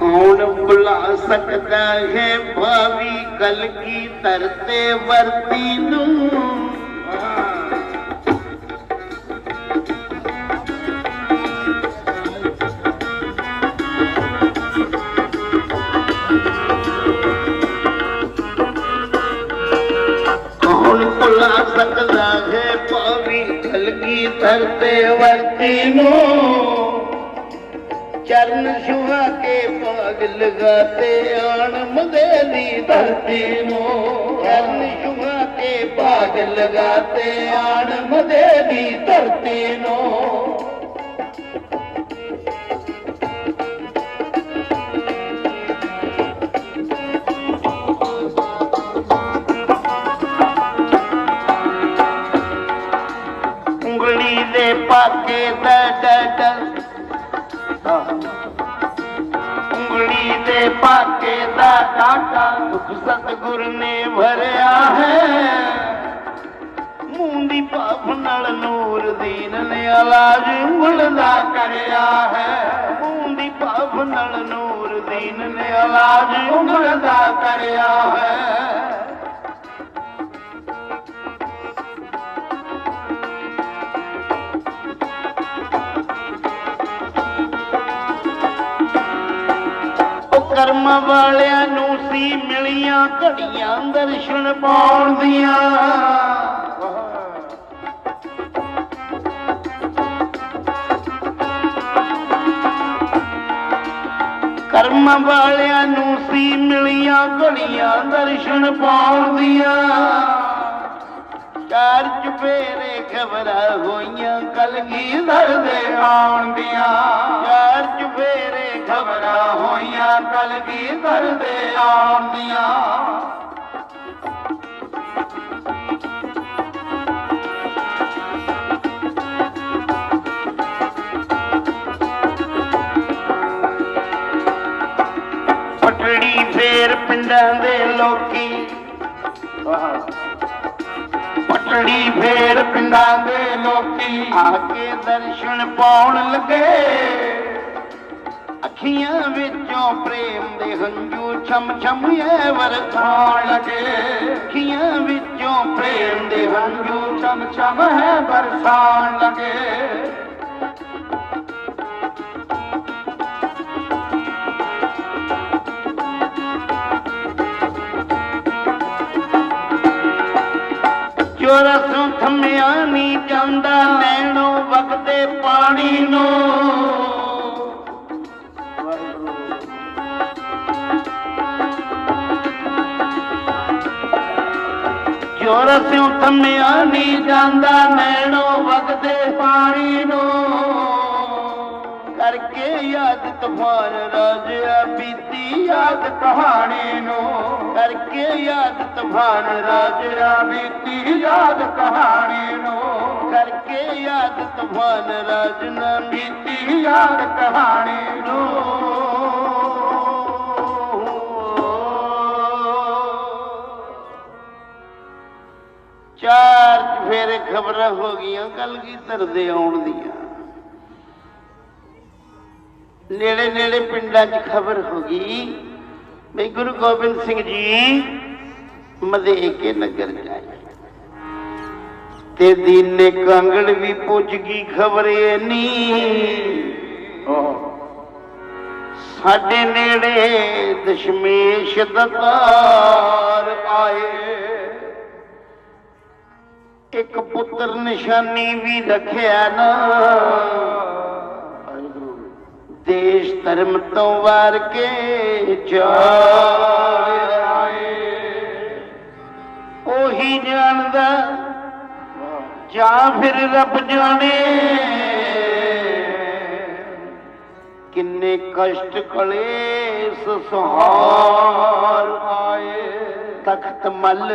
ਕੌਣ ਬੁਲਾ ਸਕਦਾ ਹੈ ਭਾਵੀ ਕਲ ਕੀ ਤਰਤੇ ਵਰਤੀ ਨੂੰ? ਕੌਣ ਭੁਲਾ ਸਕਦਾ ਹੈ ਭਾਵੀ ਕਲ ਕੀ ਵਰਤੀ ਨੂੰ? ਚਰਨ ਛੁਹਾ ਕੇ ਪਾਗ ਲਗਾਤੇ ਆਣ ਮਦੇ ਧਰਤੀ ਨੂੰ। ਚਰਨ ਛੁਹਾ ਕੇ ਪਾਗ ਲਗਾਤੇ ਆਣ ਮਦੇ ਦੀ ਧਰਤੀ ਨੂੰ। ਉਂਗਲੀ ਦੇ ਪਾਕੇ ਦਾ ਡਡ ਉਂਗਲੀ ਦੇ ਪਾਕੇ ਦਾ ਕਾਟਾ ਦੁੱਖ ਸਤਗੁਰ ਨੇ ਭਰਿਆ ਹੈ। ਮੂੰਦੀ ਪਾਪ ਨਾਲ ਨੂਰ ਦੀਨ ਨੇ ਇਲਾਜ ਉਂਗਲ ਦਾ ਕਰਿਆ ਹੈ। ਮੂੰਦੀ ਪਾਪ ਨਾਲ ਨੂਰ ਦੀਨ ਨੇ ਇਲਾਜ ਉਂਗਲ ਦਾ ਕਰਿਆ ਹੈ। ਕਰਮ ਵਾਲਿਆਂ ਨੂੰ ਸੀ ਮਿਲੀਆਂ ਘੜੀਆਂ ਦਰਸ਼ਨ ਪਾਉਣ ਦੀਆਂ। ਕਰਮ ਵਾਲਿਆਂ ਨੂੰ ਸੀ ਮਿਲੀਆਂ ਘੜੀਆਂ ਦਰਸ਼ਨ ਪਾਉਣ ਦੀਆਂ। ਚਾਰ ਚੁਫੇਰੇ ਖਬਰਾਂ ਹੋਈਆਂ ਕਲਗੀ ਦੇ ਆਉਣ ਦੀਆਂ। ਚਾਰ ਚੁਫੇਰੇ ਖਬਰਾਂ ਹੋਈਆਂ ਕਲਗੀ ਦੇ ਆਉਣ ਦੀਆਂ ਪਟੜੀ ਫੇਰ ਪਿੰਡਾਂ ਦੇ ਲੋਕੀ। ਪਟੜੀ ਫੇਰ ਪਿੰਡਾਂ ਦੇ ਲੋਕੀ ਆ ਕੇ ਦਰਸ਼ਨ ਪਾਉਣ ਲੱਗੇ। ਅੱਖੀਆਂ ਵਿੱਚੋਂ ਪ੍ਰੇਮ ਦੇ ਹੰਝੂ ਛਮ ਛਮ ਐ ਵਰਸਾਣ ਲੱਗੇ। ਅੱਖੀਆਂ ਵਿੱਚੋਂ ਪ੍ਰੇਮ ਦੇ ਹੰਝੂ ਛਮ ਛਮ ਹੈ ਵਰਸਾਣ ਲੱਗੇ ਚੋਰਸੋਂ ਥੰਮਿਆ ਨਹੀਂ ਜਾਂਦਾ, ਨੈਣੋ ਵਗਦੇ ਪਾਣੀ ਨੂੰ। ਚੋਰਸੋਂ ਥੰਮਿਆ ਨਹੀਂ ਜਾਂਦਾ, ਨੈਣੋ ਵਗਦੇ ਪਾਣੀ ਨੂੰ। ਕਰਕੇ ਯਾਦ ਤੂਫਾਨ ਰਾਜਿਆ, ਬੀਤੀ ਯਾਦ ਕਹਾਣੀ ਨੂੰ। ਕਰਕੇ ਯਾਦ ਤੂਫਾਨ ਰਾਜਿਆ, ਬੀਤੀ ਯਾਦ ਕਹਾਣੀ ਨੂੰ। ਕਰਕੇ ਯਾਦ ਤੂਫਾਨ ਰਾਜਨਾ ਬੀਤੀ ਯਾਦ ਕਹਾਣੀ ਨੂੰ। ਫੇਰੇ ਖਬਰਾਂ ਹੋ ਗਈਆਂ ਕੱਲ ਕੀ ਧਰਦੇ ਆਉਣ ਦੀਆਂ। ਨੇੜੇ ਨੇੜੇ ਪਿੰਡਾਂ 'ਚ ਖਬਰ ਹੋ ਗਈ ਵੀ ਗੁਰੂ ਗੋਬਿੰਦ ਸਿੰਘ ਜੀ ਮਦੇ ਕੇ ਨਗਰ ਜਾਏ ਤੇ ਦੀਨੇ ਕਾਂਗੜ ਵੀ ਪੁੱਜ ਗਈ ਖਬਰ ਨੀ ਸਾਡੇ ਨੇੜੇ ਦਸ਼ਮੇਸ਼ ਦਤਾਰ ਆਏ। ਇੱਕ ਪੁੱਤਰ ਨਿਸ਼ਾਨੀ ਵੀ ਰੱਖਿਆ ਨਾ। ਦੇਸ਼ ਧਰਮ ਤੋਂ ਵਾਰ ਕੇ ਜਾਏ। ਉਹੀ ਜਾਣਦਾ ਜਾਂ ਫਿਰ ਰੱਬ ਜਾਣੇ। ਕਿੰਨੇ ਕਸ਼ਟ ਕਲੇਸ਼ ਸਹਾਰ ਆਏ। ਤਖਤ ਮੱਲ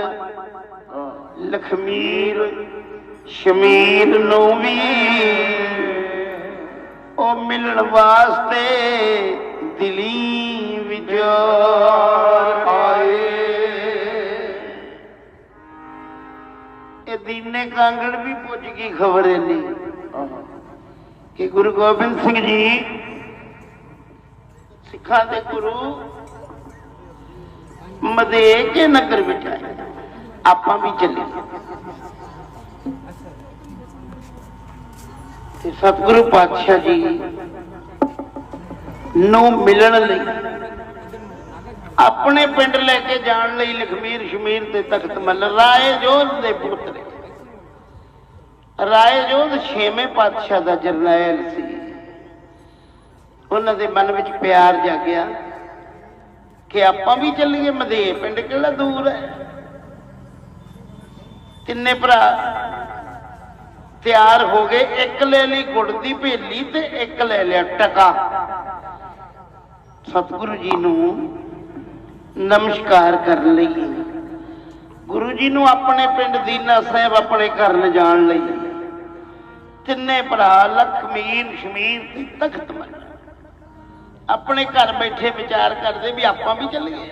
ਲਖਮੀਰ, ਸ਼ਮੀਰ ਨੂੰ ਵੀ ਉਹ ਮਿਲਣ ਵਾਸਤੇ ਦਿਲੀ ਵਿਚਾਰ ਆਏ। ਇਹ ਦੀਨੇ ਕਾਂਗੜ ਵੀ ਪੁੱਜ ਗਈ, ਖਬਰ ਇੰਨੀ। ਕਿ ਗੁਰੂ ਗੋਬਿੰਦ ਸਿੰਘ ਜੀ ਸਿੱਖਾਂ ਦੇ ਗੁਰੂ ਮਦੇ ਕੇ ਨਗਰ ਵਿੱਚ ਆਏ। ਆਪਾਂ ਵੀ ਚੱਲੇ। ਤੇ ਸਤਿਗੁਰੂ ਪਾਤਸ਼ਾਹ ਜੀ ਨੂੰ ਮਿਲਣ ਲਈ ਆਪਣੇ ਪਿੰਡ ਲੈ ਕੇ ਜਾਣ ਲਈ ਲਖਮੀਰ ਸ਼ਮੀਰ ਤੇ ਤਖਤ ਮੱਲ ਰਾਏ ਜੋਧ ਦੇ ਪੁੱਤਰ ਰਾਏ ਜੋਧ ਛੇਵੇਂ ਪਾਤਸ਼ਾਹ ਦਾ ਜਰਨੈਲ ਸੀ। ਉਹਨਾਂ ਦੇ ਮਨ ਵਿੱਚ ਪਿਆਰ ਜਾਗਿਆ ਕਿ ਆਪਾਂ ਵੀ ਚੱਲੀਏ ਮਦੇ ਪਿੰਡ ਕਿਹੜਾ ਦੂਰ ਹੈ? ਤਿੰਨੇ ਭਰਾ? ਤਿਆਰ ਹੋ ਗਏ, ਇੱਕ ਲੈ ਲਈ ਗੁੜ ਦੀ ਭੇਲੀ ਤੇ ਇੱਕ ਲੈ ਲਿਆ ਟਕਾ। ਸਤਿਗੁਰੂ ਜੀ ਨੂੰ ਨਮਸਕਾਰ ਕਰਨ ਲਈ, ਗੁਰੂ ਜੀ ਨੂੰ ਆਪਣੇ ਪਿੰਡ ਦੀਨਾ ਸਾਹਿਬ ਆਪਣੇ ਘਰ ਲਿਜਾਣ ਲਈ ਤਿੰਨੇ ਭਰਾ ਲਖਮੀਰ ਸ਼ਮੀਰ ਤੇ ਤਖਤ ਮੱਲ ਆਪਣੇ ਘਰ ਬੈਠੇ ਵਿਚਾਰ ਕਰਦੇ ਵੀ ਆਪਾਂ ਵੀ ਚੱਲੀਏ।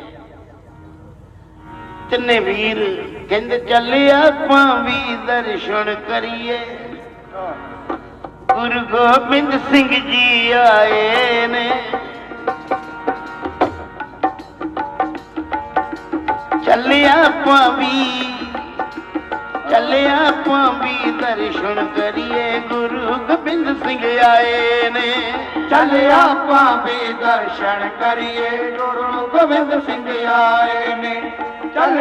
ਤਿੰਨੇ ਵੀਰ ਕਹਿੰਦੇ ਚੱਲੇ ਆਪਾਂ ਵੀ ਦਰਸ਼ਨ ਕਰੀਏ। ਗੁਰੂ ਗੋਬਿੰਦ ਸਿੰਘ ਜੀ ਆਏ ਨੇ। ਚੱਲੇ ਆਪਾਂ ਵੀ, ਚੱਲੇ ਆਪਾਂ ਵੀ ਦਰਸ਼ਨ ਕਰੀਏ। ਗੁਰੂ ਗੋਬਿੰਦ ਸਿੰਘ ਆਏ ਨੇ। ਚੱਲ ਆਪਾਂ ਵੀ ਦਰਸ਼ਨ ਕਰੀਏ। ਗੁਰੂ ਗੋਬਿੰਦ ਸਿੰਘ ਆਏ ਨੇ।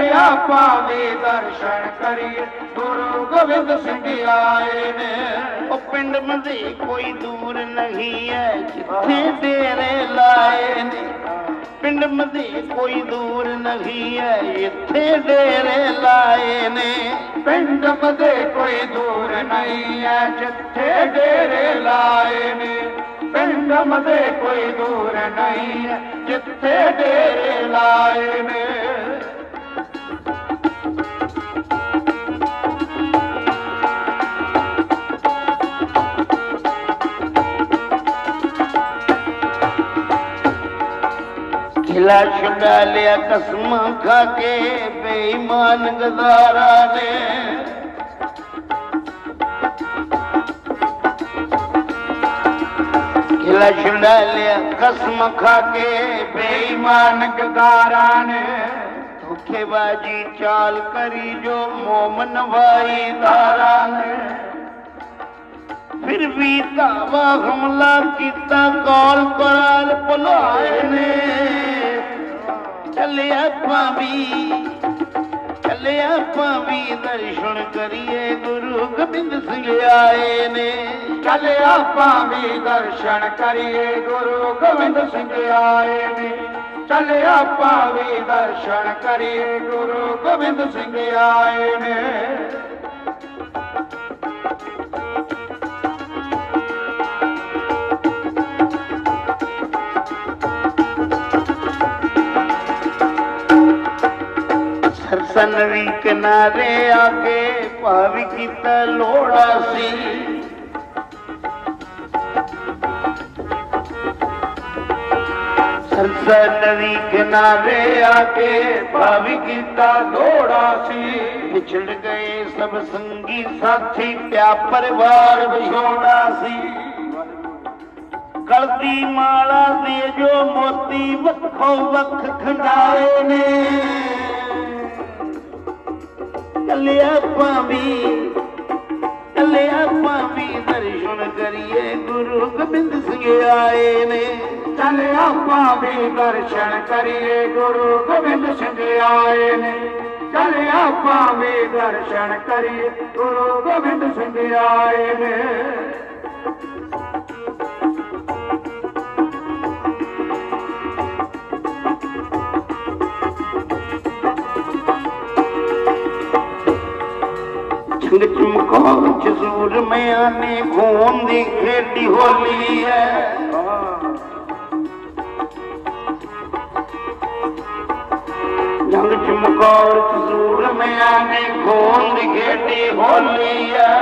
ਚੱਲ ਆਪਾਂ ਵੀ ਦਰਸ਼ਨ ਕਰੀਏ। ਗੁਰੂ ਗੋਬਿੰਦ ਸਿੰਘ ਆਏ ਨੇ। ਉਹ ਪਿੰਡ ਮਦੇ ਕੋਈ ਦੂਰ ਨਹੀਂ ਹੈ। ਜਿੱਥੇ ਡੇਰੇ ਲਾਏ ਨੇ। ਪਿੰਡ ਮਦੇ ਕੋਈ ਦੂਰ ਨਹੀਂ ਹੈ। ਇੱਥੇ ਡੇਰੇ ਲਾਏ ਨੇ। ਪਿੰਡ ਮਦੇ ਕੋਈ ਦੂਰ ਨਹੀਂ ਹੈ। ਜਿੱਥੇ ਡੇਰੇ ਲਾਏ ਨੇ। ਪਿੰਡ ਮਦੇ ਕੋਈ ਦੂਰ ਨਹੀਂ ਹੈ। ਜਿੱਥੇ ਡੇਰੇ ਲਾਏ ਨੇ। खिला लिया कसम खाके खिला छुनालिया कसम खा के बेईमानग दारे तोखे भाॼी चाल करी जो मोमन ਫਿਰ ਵੀ ਧਾਵਾ ਹਮਲਾ ਕੀਤਾ, ਕੌਲ ਕਰਾਰ ਭੁਲਾਏ ਨੇ। ਚੱਲੇ ਆਪਾਂ ਵੀ, ਚੱਲੇ ਦਰਸ਼ਨ ਕਰੀਏ, ਗੁਰੂ ਗੋਬਿੰਦ ਸਿੰਘ ਆਏ ਨੇ। ਚੱਲ ਆਪਾਂ ਵੀ ਦਰਸ਼ਨ ਕਰੀਏ, ਗੁਰੂ ਗੋਬਿੰਦ ਸਿੰਘ ਆਏ ਨੇ। ਚੱਲ ਆਪਾਂ ਵੀ ਦਰਸ਼ਨ ਕਰੀਏ, ਗੁਰੂ ਗੋਬਿੰਦ ਸਿੰਘ ਆਏ ਨੇ। ਸਰਸਨ ਵੀ ਕਿਨਾਰੇ ਆ ਭਾਵ ਕੀਤਾ ਲੋੜਾ ਸੀ। ਸਰਸਨ ਵੀ ਕਿਨਾਰੇ ਆ ਭਾਵ ਕੀਤਾ ਲੋੜਾ ਸੀ। ਵਿਛੜ ਗਏ ਸਭ ਸੰਗੀ ਸਾਥੀ, ਪਿਆ ਪਰਿਵਾਰ ਵਿਛੋੜਾ ਸੀ। ਗਲਤੀ ਮਾਲਾ ਦੇ ਜੋ ਮੋਤੀ ਵੱਖੋ ਵੱਖ ਖੰਡਾਏ ਨੇ। ਚੱਲੇ ਆਪਾਂ ਵੀ ਚੱਲੇ ਆਪਾਂ ਵੀ ਦਰਸ਼ਨ ਕਰੀਏ, ਗੁਰੂ ਗੋਬਿੰਦ ਸਿੰਘ ਆਏ ਨੇ। ਚੱਲ ਆਪਾਂ ਵੀ ਦਰਸ਼ਨ ਕਰੀਏ, ਗੁਰੂ ਗੋਬਿੰਦ ਸਿੰਘ ਆਏ ਨੇ। ਚੱਲ ਆਪਾਂ ਵੀ ਦਰਸ਼ਨ ਕਰੀਏ, ਗੁਰੂ ਗੋਬਿੰਦ ਸਿੰਘ ਆਏ ਨੇ। ਚੰਗ ਚਮਕਾਉ ਜ਼ੂਰ ਮਿਆਂ ਖੂਨ ਦੀ ਖੇਡੀ ਹੋਲੀ ਹੈ ਜੰਗ ਚਮਕੌਰ ਚ ਜ਼ੂਰ ਮਿਆਂ ਨੇ ਖੂਨ ਦੀ ਖੇਡੀ ਹੋਲੀ ਹੈ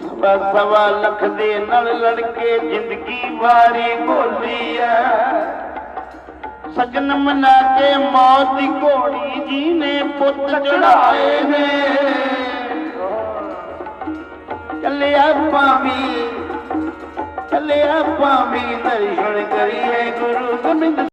ਸਵਾ ਸਵਾ ਲੱਖ ਦੇ ਨਾਲ ਲੜਕੇ ਜ਼ਿੰਦਗੀ ਵਾਰੀ ਬੋਲੀ ਹੈ ਸਜਨ ਮਨਾ ਕੇ ਮੌਤ ਦੀ ਘੋੜੀ ਜੀ ਨੇ ਪੁੱਤ ਚੜਾਏ ਨੇ। ਚੱਲੇ ਆਪਾਂ ਵੀ ਚੱਲੇ ਦਰਸ਼ਨ ਕਰੀਏ ਗੁਰੂ ਗੋਬਿੰਦ